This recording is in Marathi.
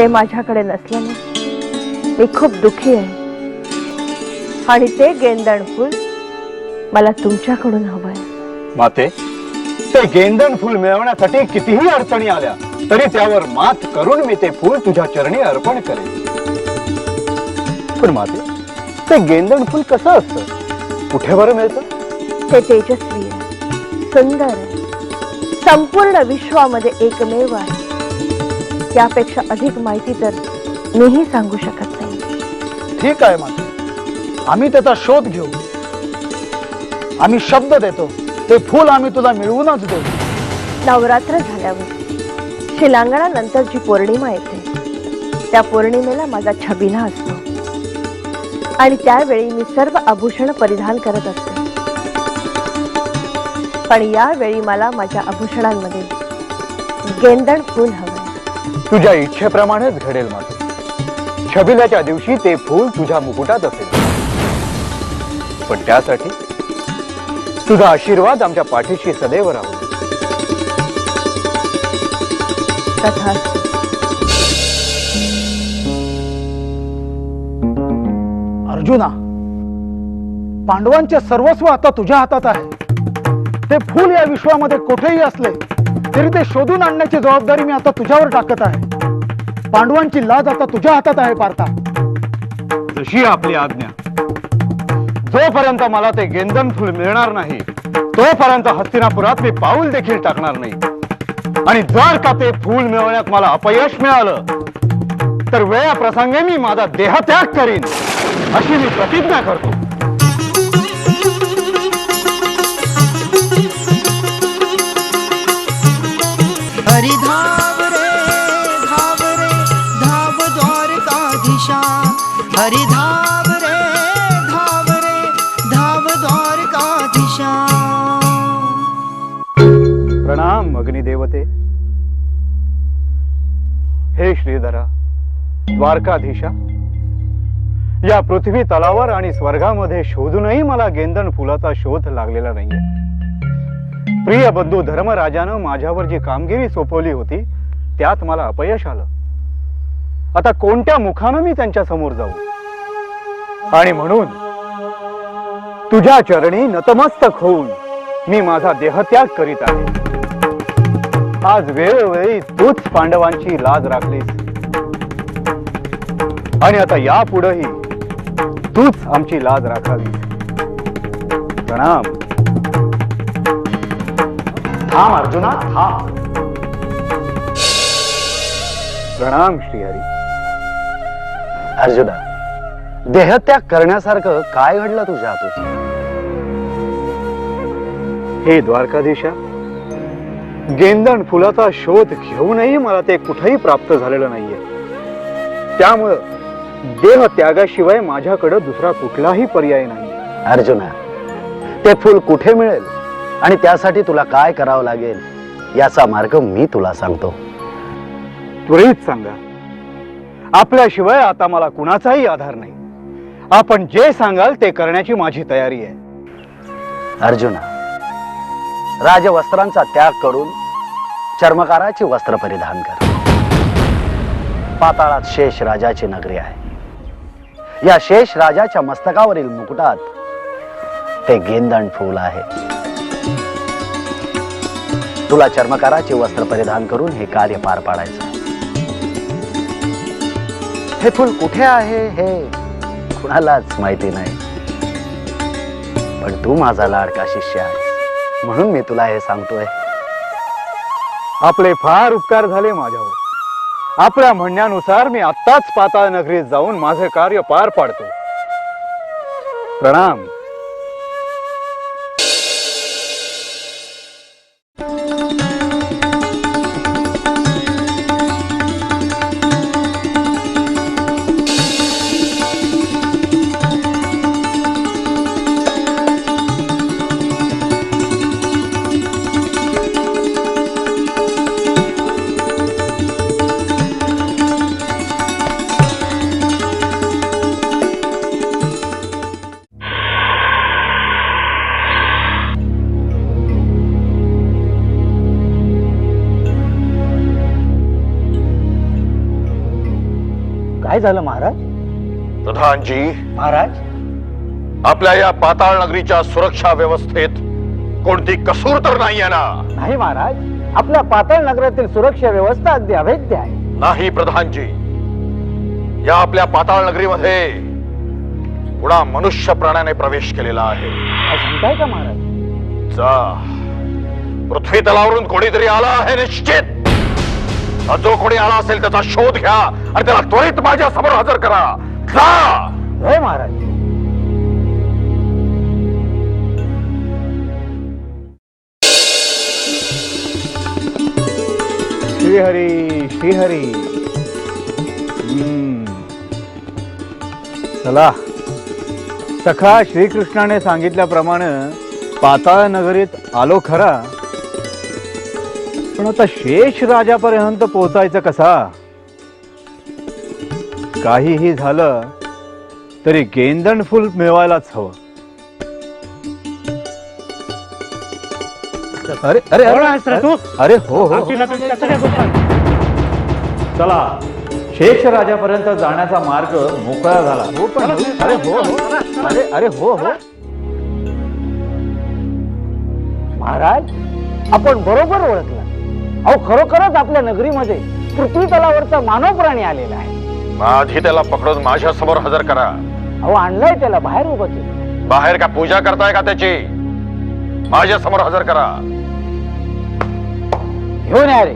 ते माझ्याकडे नसल्याने मी खूप दुःखी आहे. आणि ते गेंदण फूल मला तुमच्याकडून हवंय. माते ते गेंदण फुल मिळवण्यासाठी कितीही अडचणी आल्या तरी त्यावर मात करून मी ते फुल तुझ्या चरणी अर्पण करेन. पण माते ते गेंदण फुल कसं असतं? कुठे बरं मिळतं? ते तेजस्वी आहे सुंदर आहे. संपूर्ण विश्वामध्ये एकमेव आहे. यापेक्षा अधिक माहिती तर मीही सांगू शकत नाही. ठीक आहे माते. आम्ही त्याचा शोध घेऊ. आम्ही शब्द देतो. ते फूल आम्ही तुला मिळवूनच देऊ. नवरात्र झाल्यावर शिलांगणानंतर जी पौर्णिमा येते. त्या पौर्णिमेला माझा छबिना असतो. आणि त्यावेळी मी सर्व आभूषण परिधान करत असते. पण यावेळी मला माझ्या आभूषणांमध्ये गेंदण फूल हवं. तुझ्या इच्छेप्रमाणेच घडेल माते छबिल्याच्या दिवशी ते फूल तुझ्या मुकुटात असेल. पण त्यासाठी तुझा आशीर्वाद आमच्या पाठीशी सदैव राहू अर्जुना पांडवांचे सर्वस्व आता तुझ्या हातात आहे. ते फूल या विश्वामध्ये कुठेही असले तरी ते शोधून आणण्याची जबाबदारी मी आता तुझ्यावर टाकत आहे. पांडवांची लाज आता तुझ्या हातात आहे पार्था. जशी आपली आज्ञा. जोपर्यंत मला ते गेंदन फुल मिळणार नाही तोपर्यंत हस्तिनापुरात मी पाऊल देखील टाकणार नाही. आणि जर का ते फूल मिळवण्यात मला अपयश मिळालं तर वेळा प्रसंगे मी माझा देहत्याग करीन अशी मी प्रतिज्ञा करतो. हरी धाव रे धाव रे धाव द्वारकाधीशा हरी धाव रे धाव रे धाव द्वारकाधीशा प्रणाम अग्निदेवते हे श्रीधरा द्वारकाधीशा. या पृथ्वी तलावर आणि स्वर्गामध्ये शोधूनही मला गेंदण फुलाचा शोध लागलेला नाहीये. प्रिय बंधू धर्मराजानं माझ्यावर जी कामगिरी सोपवली होती त्यात मला अपयश आलं. आता कोणत्या मुखानं मी त्यांच्यासमोर जाऊ? आणि म्हणून तुझ्या चरणी नतमस्तक होऊन मी माझा देहत्याग करीत आहे. आज वेळोवेळी तूच पांडवांची लाज राखलीस. आणि आता यापुढेही तूच आमची लाज राखावी. प्रणाम. थांब अर्जुना थांब प्रणाम श्रीहरी. अर्जुना देहत्याग करण्यासारखं काय घडलं तुझ्या हातून? हे द्वारकाधीशा गेंदण फुलाचा शोध घेऊनही मला ते कुठेही प्राप्त झालेलं नाहीये. त्यामुळं देह त्यागाशिवाय माझ्याकडे दुसरा कुठलाही पर्याय नाही. अर्जुना ते फूल कुठे मिळेल? आणि त्यासाठी तुला काय करावं लागेल याचा मार्ग मी तुला सांगतो. त्वरित सांगा. आपल्याशिवाय आता मला कुणाचाही आधार नाही. आपण जे सांगाल ते करण्याची माझी तयारी आहे. अर्जुना राजवस्त्रांचा त्याग करून चर्मकाराची वस्त्र परिधान कर. पाताळात शेष राजाची नगरी आहे. या शेष राजाच्या मस्तकावरील मुकुटात ते गेंदण फूल आहे. तुला चर्मकाराचे वस्त्र परिधान करून हे कार्य पार पाडायचं. हे फुल कुठे आहे हे? कुणालाच माहिती नाही. पण तू माझा लाडका शिष्य आहेस म्हणून मी तुला हे सांगतोय. आपले फार उपकार झाले माझ्यावर. आपल्या म्हणण्यानुसार मी आत्ताच पाताळ नगरीत जाऊन माझे कार्य पार पाडतो. प्रणाम. काय झालं महाराज? प्रधानजी महाराज? आपल्या या पाताळ नगरीच्या सुरक्षा व्यवस्थेत कोणती कसूर तर नाहीये ना? नाही महाराज. आपल्या पातळ नगरातील सुरक्षा व्यवस्था अगदी अभेद्य आहे. नाही प्रधानजी. या आपल्या पाताळ नगरीमध्ये पुन्हा मनुष्य प्राण्याने प्रवेश केलेला आहे? काय सांगताय का महाराज? जा. पृथ्वी तलावरून कोणीतरी आला आहे निश्चित! जो कोणी आला असेल त्याचा शोध घ्या आणि त्याला त्वरित माझ्यासमोर हजर करा. जा! महाराज. श्रीहरी श्रीहरी. हम्म. चला. सखा श्रीकृष्णाने सांगितल्याप्रमाणे पाताळ नगरीत आलो खरा. पण आता शेष राजापर्यंत पोहोचायचं कसा? काहीही झालं तरी गेंदण फुल मिळवायलाच हवं. अरे अरे अरे अरे हो हो चला. शेष राजापर्यंत जाण्याचा मार्ग मोकळा झाला. हो पण अरे हो हो. अरे अरे हो हो. महाराज आपण बरोबर ओळखला. अहो खरोखरच आपल्या नगरीमध्ये पृथ्वी तलावरचा मानव प्राणी आलेला आहे. आधी त्याला पकडून माझ्यासमोर हजर करा. अहो आणलाय त्याला बाहेर उभं केलं बाहेर का पूजा करताय का त्याची? माझ्यासमोर हजर करा. घेऊन या रे.